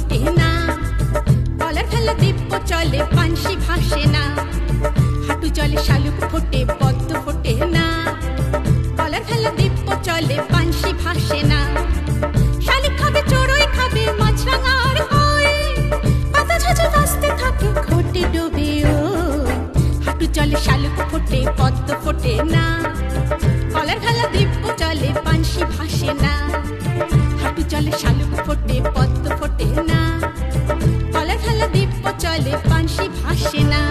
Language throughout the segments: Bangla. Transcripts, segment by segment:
ফোটে না বলার খেলা দিব্য চলে পানসি ভাসে না হাঁটু চলে শালুক ফোটে পদ্ম ফোটে না বলার খেলা দিব্য চলে পানসি ভাসে না শালিক খাবে চড়ই খাবে মাছরাঙা আর হয় ডুবে ও হাঁটু চলে শালুক ফোটে পদ্ম ফোটে না বলার খেলা দিব্য চলে পানসি ভাসে না গোলাপি জলে শালুক ফোটে পদ্ম ফোটে না। কলা দিব্য চলে পানসি ভাসে না।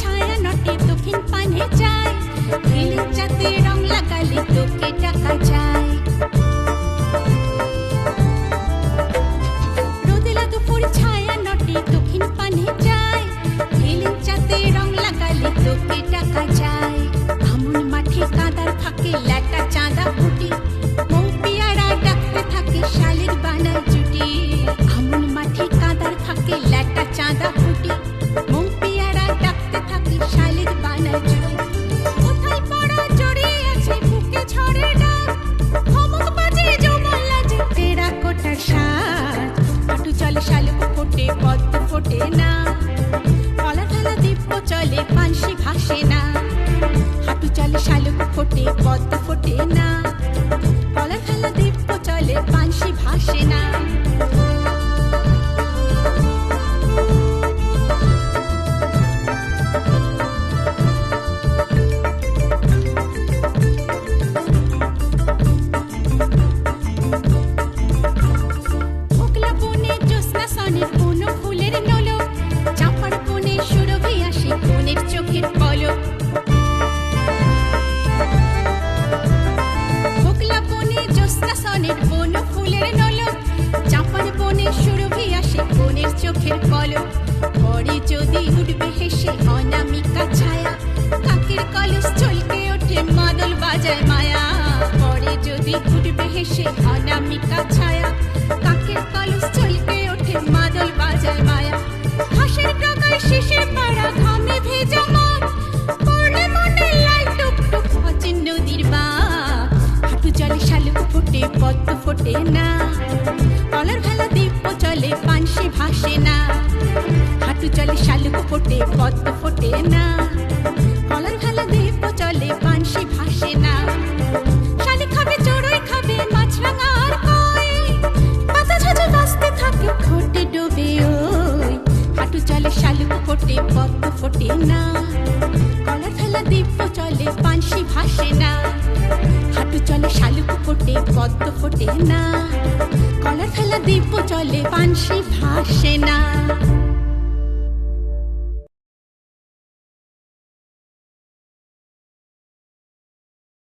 ছায়া night. we. ওঠে না। কলার ফেলা দিব্য চলে পানসি ভাসে না। হাঁটু চলে, শালুক ফোটে, পদ্ম ফোটে না। কলার ফেলা দিব্য চলে পানসি ভাসে না।